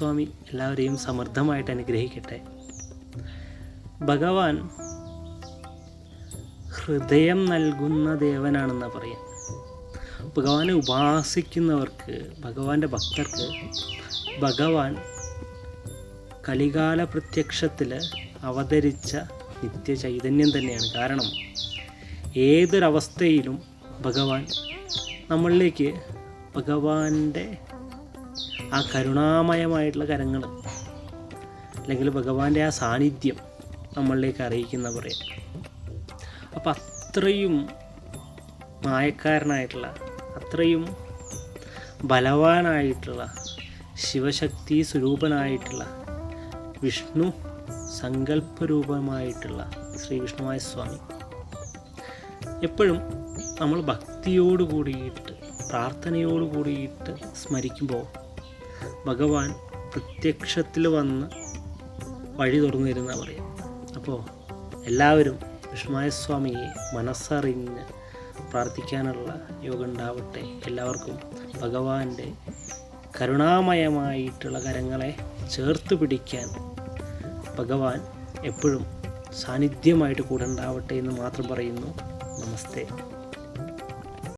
സ്വാമി എല്ലാവരെയും സമൃദ്ധമായിട്ട് അനുഗ്രഹിക്കട്ടെ. ഭഗവാൻ ഹൃദയം നൽകുന്ന ദേവനാണെന്ന് പറയാം. ഭഗവാനെ ഉപാസിക്കുന്നവർക്ക് ഭഗവാന്റെ ഭക്തർക്ക് ഭഗവാൻ കലികാല പ്രത്യക്ഷത്തിൽ അവതരിച്ച നിത്യ ചൈതന്യം തന്നെയാണ്. കാരണം ഏതൊരവസ്ഥയിലും ഭഗവാൻ നമ്മളിലേക്ക് ഭഗവാന്റെ ആ കരുണാമയമായിട്ടുള്ള കരങ്ങൾ അല്ലെങ്കിൽ ഭഗവാന്റെ ആ സാന്നിധ്യം നമ്മളിലേക്ക് അറിയിക്കുന്ന പറയാം അപ്പം അത്രയും മായക്കാരനായിട്ടുള്ള അത്രയും ബലവാനായിട്ടുള്ള ശിവശക്തി സ്വരൂപനായിട്ടുള്ള വിഷ്ണു സങ്കല്പരൂപമായിട്ടുള്ള ശ്രീ സ്വാമി. എപ്പോഴും നമ്മൾ ഭക്തിയോട് കൂടിയിട്ട് പ്രാർത്ഥനയോട് കൂടിയിട്ട് സ്മരിക്കുമ്പോൾ ഭഗവാൻ പ്രത്യക്ഷത്തിൽ വന്ന് വഴി തുറന്നു തരുന്ന പറയും. അപ്പോൾ എല്ലാവരും വിഷ്ണുമായ സ്വാമിയെ മനസ്സറിഞ്ഞ് പ്രാർത്ഥിക്കാനുള്ള യോഗം ഉണ്ടാവട്ടെ. എല്ലാവർക്കും ഭഗവാന്റെ കരുണാമയമായിട്ടുള്ള കരങ്ങളെ ചേർത്ത് പിടിക്കാൻ ഭഗവാൻ എപ്പോഴും സാന്നിധ്യമായിട്ട് കൂടെ ഉണ്ടാവട്ടെ എന്ന് മാത്രം പറയുന്നു. നമസ്തേ.